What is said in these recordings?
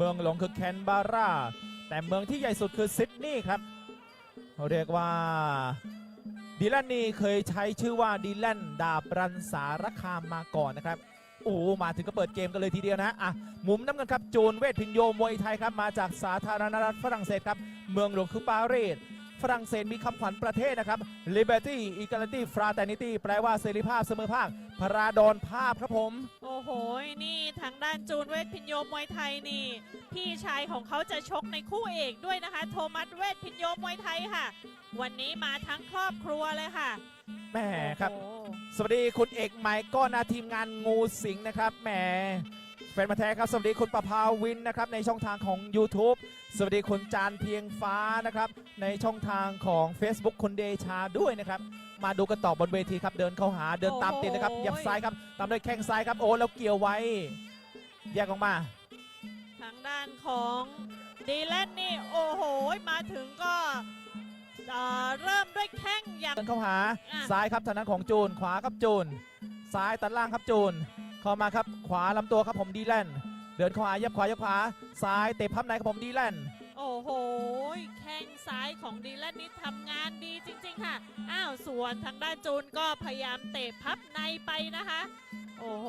เมืองหลวงคือแคนเบาราแต่เมืองที่ใหญ่สุดคือซิดนีย์ครับเขาเรียกว่าดีแลนนี่เคยใช้ชื่อว่าดีแลนดาบรันสารคามมาก่อนนะครับโอ้มาถึงก็เปิดเกมกันเลยทีเดียวนะอะมุมน้ำเงินครับจูนเวทพินโยมวยไทยครับมาจากสาธารณรัฐฝรั่งเศสครับเมืองหลวงคือปารีสฝรั่งเศสมีคำขวัญประเทศนะครับ liberty equality fraternity แปลว่าเสรีภาพเสมอภาค พระราดอนภาพครับผม โอ้โห นี่ทางด้านจูนเวทพินโยมวยไทยนี่ พี่ชายของเขาจะชกในคู่เอกด้วยนะคะ โทมัสเวทพินโยมวยไทยค่ะ วันนี้มาทั้งครอบครัวเลยค่ะแหม่ครับ โอ้โห สวัสดีคุณเอกไมค์ก้อนนาทีมงานงูสิงห์นะครับแหม แฟนมาแท้ครับ สวัสดีคุณประภาวินนะครับในช่องทางของ YouTube สวัสดีคุณจานเพียงฟ้านะครับ ในช่องทางของ Facebook คุณเดชาด้วยนะครับ มาดูกันต่อบนเวทีครับ เดินเข้าหาเดินตามติดนะครับเหยับซ้ายครับตามด้วยแข้งซ้ายครับโอ้แล้วเกี่ยวไว้ แยกออกมา ทางด้านของดีแลนนี่โอ้โหมาถึงก็เอ่อเริ่มด้วยแข้งอย่าง เดินเข้าหาอะ ซ้ายครับทางด้านของจูนขวาครับจูน ซ้ายตัดล่างครับจูน เข้ามาครับ ขวาลำตัวครับผมดีแลนเดินเข้าหายับขวายับขวาซ้ายเตะพับในครับผมดีแลนโอ้โห แข้งซ้ายของดีแลนนี่ทำงานดีจริง ๆ ค่ะ อ้าวส่วนทางด้านจูนก็พยายามเตะพับในไปนะคะ โอ้โห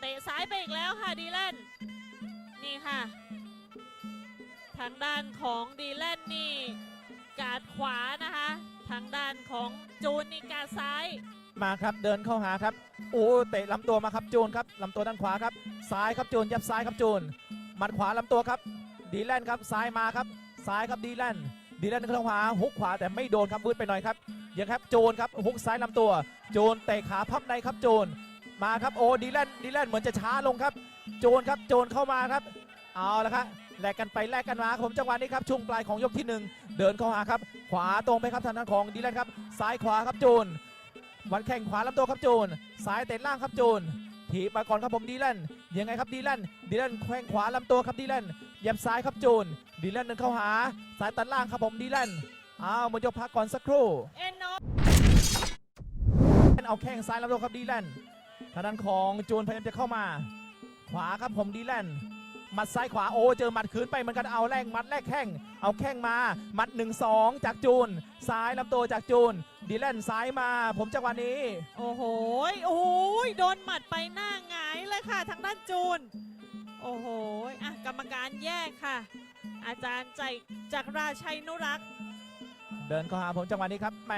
เตะซ้ายไปอีกแล้วค่ะดีแลนนี่ค่ะ ทางด้านของดีแลนนี่การดขวานะคะ ทางด้านของจูนนี่การดซ้าย มาครับเดินเข้าหาครับโอ้เตะลำตัวมาครับจูนครับลำตัวด้านขวาครับ ซ้ายครับจูนยับซ้ายครับจูนหมัดขวาลำตัวครับ ดีแลนครับซ้ายมาครับ ซ้ายครับดีแลนดีแลนเข้าหาฮุกขวาแต่ไม่โดนครับวืดไปหน่อยครับยังครับโจนครับฮุกซ้ายลำตัว โจนเตะขาพับในครับโจนมาครับโอ้ดีแลนดีแลนเหมือนจะช้าลงครับ โจนครับโจนเข้ามาครับ เอาละครับแลกกันไปแลกกันมาผมจังหวะนี้ครับช่วงปลายของยกที่หนึ่งเดินเข้าหาครับ ขวาตรงไปครับทางด้านของดีแลนครับซ้ายขวาครับโจน วันแข่งขวาลำตัวครับโจนซ้ายเตะล่างครับโจนถีบมาก่อนครับผมดีแลนยังไงครับดีแลนดีแลนแข้งขวาลำตัวครับดีแลนเหยับซ้ายครับโจนดีแลนเดินเข้าหาซ้ายตัดล่างครับผมดีแลนอ้าวหมดยกพักก่อนสักครู่เอ็นโนเอาแข้งซ้ายลำตัวครับดีแลนทางด้านของโจนพยายามจะเข้ามา ขวาครับผมดีแลนหมัดซ้ายขวาโอ้เจอหมัดคืนไปเหมือนกันเอาแรงมัดแรกแข้งเอาแข้งมาหมัด 1 2 จากจูน ซ้ายลำตัวจากจูน ดีแลนซ้ายมา ผมจังหวะนี้ โอ้โหโอ้โหโดนหมัดไปหน้าหงายเลยค่ะ ทางด้านจูน โอ้โหอะกรรมการแยกค่ะ อาจารย์ใจจากราชัยนุรักษ์ เดินเข้าหาผมจังหวะนี้ครับแหม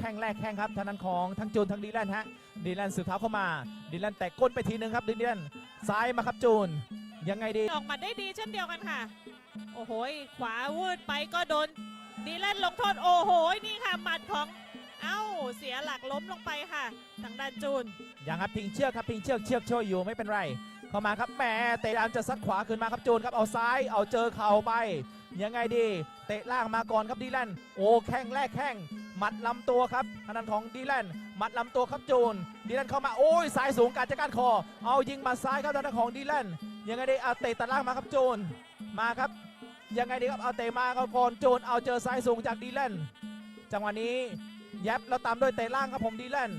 แข้งแรกแข้งครับทางด้านของทั้งจูนทั้งดีแลนฮะดีแลนสืบเท้าเข้ามาดีแลนแตะก้นไปทีนึงครับดีแลนซ้ายมาครับจูน ยังไงดี ออกหมัดได้ดีเช่นเดียวกันค่ะ โอ้โหขวาวืดไปก็โดนดีแลนลงโทษโอ้โหนี่ค่ะหมัดของ เอ้า เสียหลักล้มลงไปค่ะทางด้านจูน ยังครับพิงเชือกครับพิงเชือกเชือกช่วยอยู่ไม่เป็นไร เข้ามาครับแหมเตะตามจะซัดขวาขึ้นมาครับจูนครับเอาซ้ายเอาเจอเข่าไป ยังไงดี เตะล่างมาก่อนครับดีแลนโอ้แข้งแรกแข้งหมัดลำตัวครับทางด้านของดีแลนหมัดลำตัวครับจูนดีแลนเข้ามาโอ้ยสายสูงการจัดการคอ เอายิงมาซ้ายครับทางด้านของดีแลนยังไงดีเอาเตะตัดล่างมาครับจูนมาครับ ยังไงดีครับเอาเตะมาครับก่อนจูนเอาเจอสายสูงจากดีแลนจังหวะนี้ ย็บแล้วตามด้วยเตะล่างครับผมดีแลน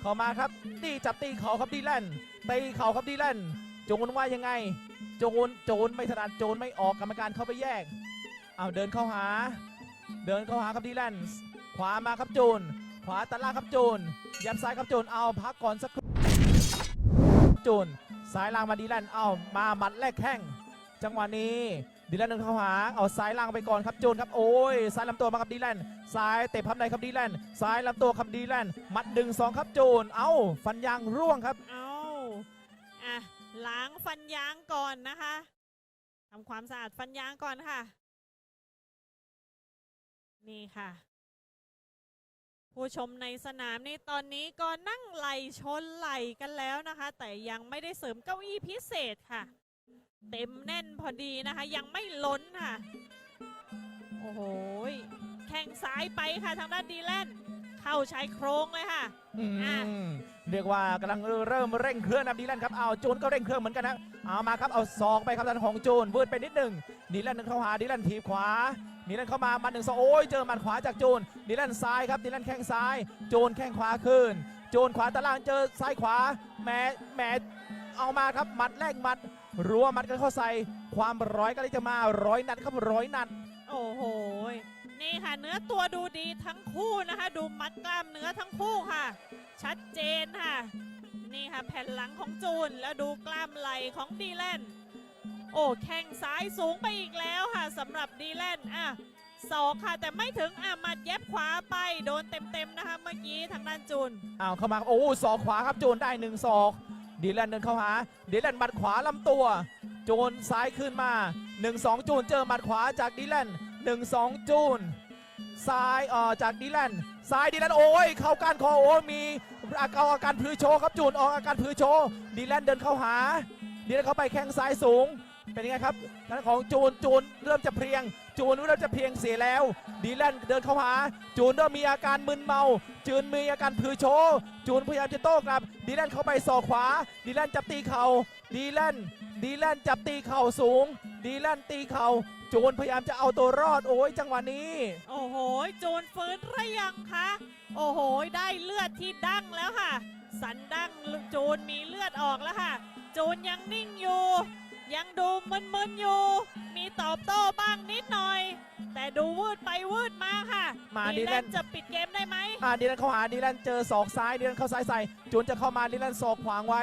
เข้ามาครับตีจับตีเข่าครับดีแลนตีเข่าครับดีแลนโจนว่ายังไงโจนโจนไม่ถนัดโจนไม่ออกกรรมการเข้าไปแยกเอาเดินเข้าหา เดินเข้าหาครับดีแลนขวามาครับโจนขวาตัดล่างครับโจนยับซ้ายครับโจนเอาพักก่อนสักครู่โจนซ้ายล่างมาดีแลนเอามาหมัดแรกแข้งจังหวะนี้ ดีแลนเดินเข้าหาเอาซ้ายล่างไปก่อนครับโจนครับโอ้ยซ้ายลำตัวมาครับดีแลนซ้ายเตะพับในครับดีแลนซ้ายลำตัวครับดีแลนหมัดดึงสองครับโจนเอาฟันยางร่วงครับเอาอะล้างฟันยางก่อนนะคะทำความสะอาดฟันยางก่อนค่ะ นี่ค่ะ ผู้ชมในสนามนี่ตอนนี้ก็นั่งไหลชนไหลกันแล้วนะคะ แต่ยังไม่ได้เสริมเก้าอี้พิเศษค่ะ เต็มแน่นพอดีนะคะ ยังไม่ล้นค่ะ โอ้โหยแข้งซ้ายไปค่ะทางด้านดีแลนด์เข้าชายโครงเลยค่ะอืมอะเรียกว่ากำลังเริ่มเร่งเครื่องนะดีแลนครับเอาโจนก็เร่งเครื่องเหมือนกันนะเอามาครับเอาซองไปครับทางด้านของโจนวืดไปนิดหนึ่งดีแลนเข้าหาดีแลนถีบขวาดีแลนเข้ามามันหนึ่งสองโอ้ยเจอหมัดขวาจากโจนดีแลนซ้ายครับดีแลนแข้งซ้ายโจนแข้งขวาขึ้นโจนขวาตารางเจอซ้ายขวาแหมแหมเอามาครับหมัดแรกหมัด รัวหมัดกันเข้าใส่ความร้อยก็เลยจะมาร้อยนัดครับร้อยนัด โอ้โห นี่ค่ะ เนื้อตัวดูดีทั้งคู่นะคะ ดูมัดกล้ามเนื้อทั้งคู่ค่ะ ชัดเจนค่ะ นี่ค่ะแผ่นหลังของจูน แล้วดูกล้ามไหล่ของดีแลนโอ้แข้งซ้ายสูงไปอีกแล้วค่ะสำหรับดีแลนอะศอกค่ะ แต่ไม่ถึงอะหมัดเย็บขวาไปโดนเต็มๆนะคะ เมื่อกี้ทางด้านจูนเอาเข้ามาโอ้ศอกขวาครับจูนได้หนึ่งศอก ดีแลนเดินเข้าหาดีแลนหมัดขวาลำตัว จูนซ้ายขึ้นมา 1 2 จูนเจอหมัดขวาจากดีแลน1 2 จูนซ้ายเอ่อจากดีแลนซ้ายดีแลนโอ้ยเข้าก้านคอโอ้มีอาการอาการพลือโชครับจูนออกอาการพลือโชว์ดีแลนเดินเข้าหาดีแลนเข้าไปแข้งซ้ายสูง เป็นยังไงครับทางด้านของจูนจูนเริ่มจะเพลียง จูนเริ่มจะเพลียงเสียแล้ว ดีแลนเดินเข้าหา จูนเริ่มมีอาการมึนเมา จูนมีอาการพลือโชจูนพยายามจะโต้กลับ ดีแลนเข้าไปศอกขวา ดีแลนจับตีเข่า ดีแลนดีแลนจับตีเข่าสูง ดีแลนตีเข่าจูนพยายามจะเอาตัวรอดโอ้ยจังหวะนี้ โอ้โหจูนฟื้นหรือยังคะโอ้โหได้เลือดที่ดั้งแล้วค่ะ สันดั้งจูนมีเลือดออกแล้วค่ะ จูนยังนิ่งอยู่ ยังดูมึนๆอยู่ มีตอบโต้บ้างนิดหน่อย แต่ดูวืดไปวืดมาค่ะมาดีดีแลแลนนจะปิดเกมได้ไหมอ่าดีแลนเข้าหาดีแลนเจอศอกซ้ายดีแลนเข้าซ้ายใส่จูนจะเข้ามาดีแลนศอกขวางไว้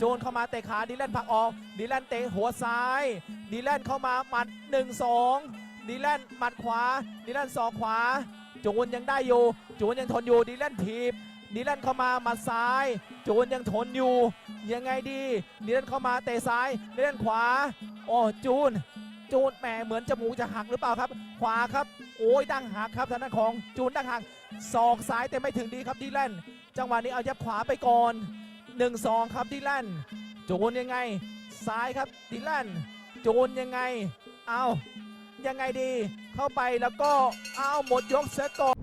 จูนเข้ามาเตะขาดีแลนผลักออกดีแลนเตะหัวซ้ายดีแลนเข้ามาหมัด1 2ดีแลนหมัดขวาดีแลนศอกขวาจูนยังได้อยู่จูนยังทนอยู่ดีแลนถีบดีแลนเข้ามาหมัดซ้าย จูนยังทนอยู่ ยังไงดีดีแลนเข้ามาเตะซ้ายดีแลนขวาโอ้จูน จูนแหมเหมือนจมูกจะหักหรือเปล่าครับ ขวาครับ โอ้ยดังหักครับทางด้านของจูนดังหักศอกซ้ายแต่ไม่ถึงดีครับดีแลนจังหวะนี้เอายับขวาไปก่อน1 2ครับดีแลนจูนยังไง ซ้ายครับดีแลนจูนยังไง เอายังไงดี เข้าไปแล้วก็เอาหมดยกเซตก่อน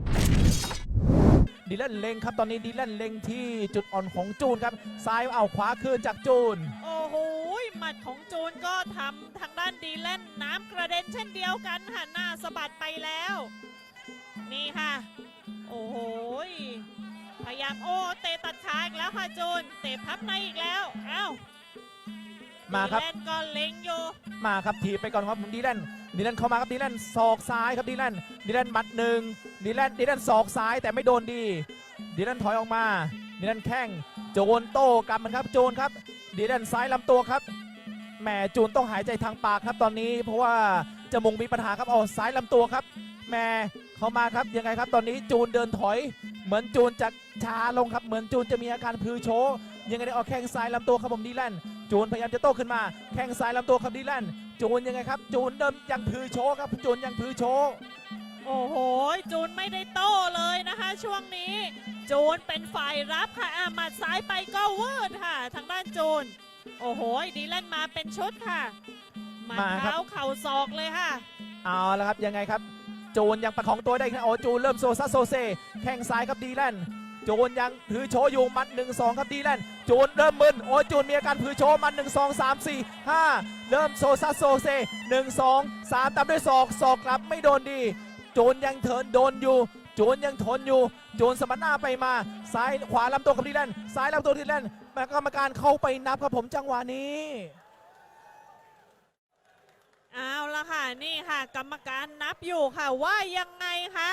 ดีแลนเล็งครับตอนนี้ดีแลนเล็งที่จุดอ่อนของจูนครับ ซ้ายเอาขวาคืนจากจูน โอ้โหหมัดของจูนก็ทำทางด้านดีแลนน้ำกระเด็นเช่นเดียวกันค่ะหน้าสะบัดไปแล้ว นี่ค่ะ โอ้โหพยายามโอ้เตะตัดขาอีกแล้วค่ะจูนเตะพับในอีกแล้วเอ้ามาครับดีแลนก็เล็งอยู่มาครับถีบไปก่อนครับผมดีแลน ดีแลนเข้ามาครับดีแลนศอกซ้ายครับดีแลนดีแลนหมัดหนึ่งดีแลนดีแลนศอกซ้ายแต่ไม่โดนดีดีแลนถอยออกมาดีแลนแข้งโจนโต้กลับมันครับโจนครับดีแลนซ้ายลำตัวครับแหมจูนต้องหายใจทางปากครับตอนนี้ เพราะว่าจมูกมีปัญหาครับเอาซ้ายลำตัวครับแหมเข้ามาครับยังไงครับ ตอนนี้จูนเดินถอย เหมือนจูนจะช้าลงครับเหมือนจูนจะมีอาการพลือโชยังไงได้เอาแข้งซ้ายลำตัวครับผมดีแลนจูนพยายามจะโต้ขึ้นมา แข้งซ้ายลำตัวครับดีแลน จูนยังไงครับ จูนเดิมยังพือโชว์ครับ จูนยังพือโชว์โอ้โห จูนไม่ได้โต้เลยนะคะ ช่วงนี้ จูนเป็นฝ่ายรับค่ะอะหมัดซ้ายไปก็วืดค่ะ ทางด้านจูน โอ้โห ดีแลนมาเป็นชุดค่ะหมัดเท้าเข่าศอกเลยค่ะ เอาละครับยังไงครับ จูนยังประคองตัวได้ครับโอ้จูนเริ่มโซซัสโซเซ แข้งซ้ายครับดีแลน จูนยังพือโชว์อยู่มัด 1 2 ครับดีแลนด์จูนเริ่มมึนโอ้จูนมีอาการพือโชว์หมัด 1 2 3 4 5 เริ่มโซซัสโซเซ 1 2 3ตามด้วยศอกศอกกลับไม่โดนดีจูนยังเทินโดนอยู่จูนยังทนอยู่จูนสมรรถหน้าไปมา ซ้ายขวาลำตัวกับดีแลนด์ซ้ายลำตัวดีแลนมากรรมการเข้าไปนับครับผมจังหวะนี้เอาละค่ะนี่ค่ะ กรรมการนับอยู่ค่ะว่ายังไงคะ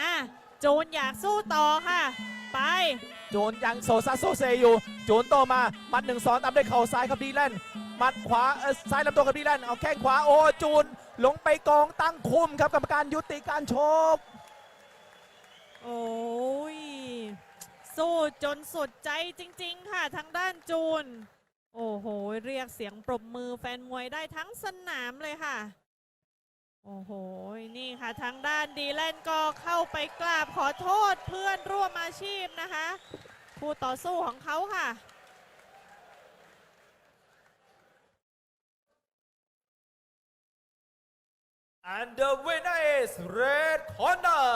อะจูนอยากสู้ต่อค่ะ ไปโจนยังโซซัสโซเซอยู่โจนโตมามัดหนึ่งสองตามด้วยเข่าซ้ายครับดีแลนมัดขวาเอ่อซ้ายลำตัวกับดีแลนเอาแข้งขวาโอ้จูนลงไปกองตั้งคุมครับกรรมการยุติการชกโอ้ยสู้จนสุดใจจริง ๆ ค่ะทางด้านจูน โอ้โห เรียกเสียงปรบมือแฟนมวยได้ทั้งสนามเลยค่ะ โอ้โห นี่ค่ะทางด้านดีแลนก็เข้าไปกราบขอโทษเพื่อนร่วมอาชีพนะคะผู้ต่อสู้ของเขาค่ะ and the winner is red corner